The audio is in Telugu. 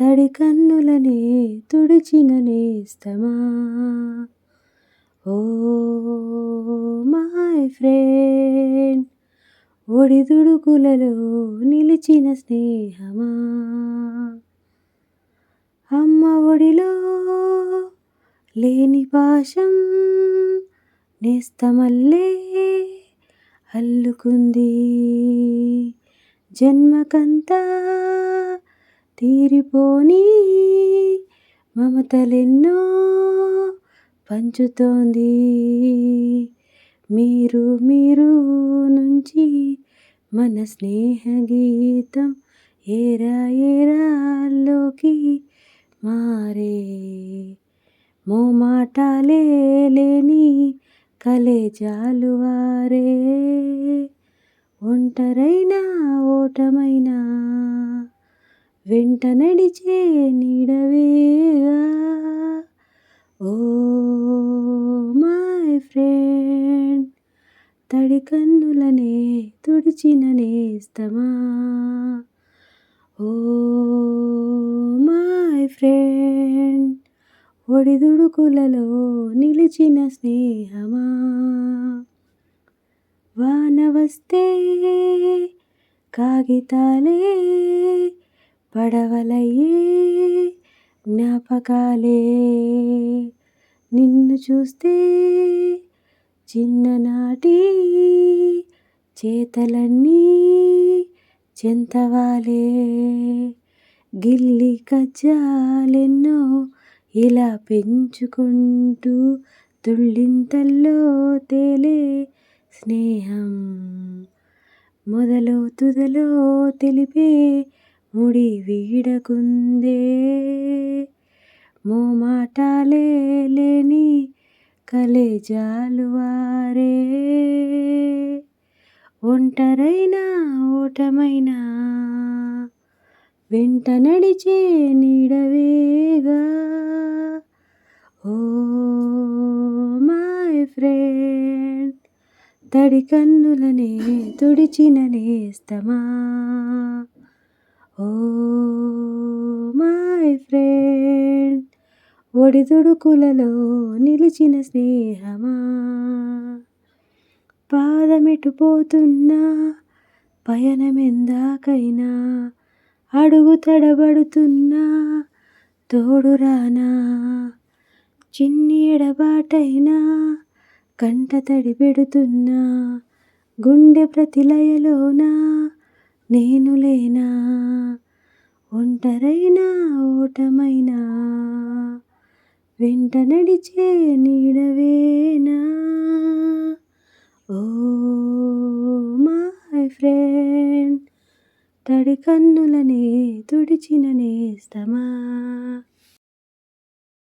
తడి కన్నులనే తుడిచిన నేస్తమా? ఓ మై ఫ్రెండ్ ఒడిదుడుకులలో నిలిచిన స్నేహమా? అమ్మ ఒడిలో లేని పాశం నేస్తమల్లే అల్లుకుంది. జన్మకంతా తీరిపోని. మమతలెన్నో పంచుతోంది. మీరు మీరు నుంచి మన స్నేహ గీతం ఏరా ఏరాల్లోకి మారే. మోమాటాలే లేని కలేజాలు వారే. ఒంటరైనా ఓటమైనా వెంట నడిచే నీడవేగా ఓ మై ఫ్రెండ్ తడి కన్నులనే తుడిచిన నేస్తమా? ఓ మై ఫ్రెండ్ ఒడిదుడుకులలో నిలిచిన స్నేహమా? వాన వస్తే కాగితాలే పడవలయ్యే జ్ఞాపకాలే. నిన్ను చూస్తే చిన్ననాటి చేతలన్నీ చెంతవాలే. గిల్లి కజ్జాలెన్నో ఇలా పెంచుకుంటూ తుళ్ళింతల్లో తేలే స్నేహం. మొదలో తుదలో తెలిపే ముడి వీడకుందే. మోమాటాలే లేని కలేజాలు వారే. ఒంటరైనా ఓటమైనా వెంట నడిచే నీడవేగా ఓ మై ఫ్రెండ్ తడి కన్నులనే తుడిచిన నేస్తమా? ఓ మై ఫ్రెండ్ ఒడిదుడుకులలో నిలిచిన స్నేహమా? పాదమెటు పోతున్నా పయనమెందాకైనా? అడుగు తడబడుతున్నా తోడురానా? చిన్ని ఎడబాటైనా కంట తడి పెడుతున్నా గుండె ప్రతిలయలోనా? నేను లేనా? ఒంటరైనా ఓటమైనా? వెంట నడిచే నీడవేనా? ఓ మై ఫ్రెండ్ తడి కన్నులనే తుడిచిన నేస్తమా?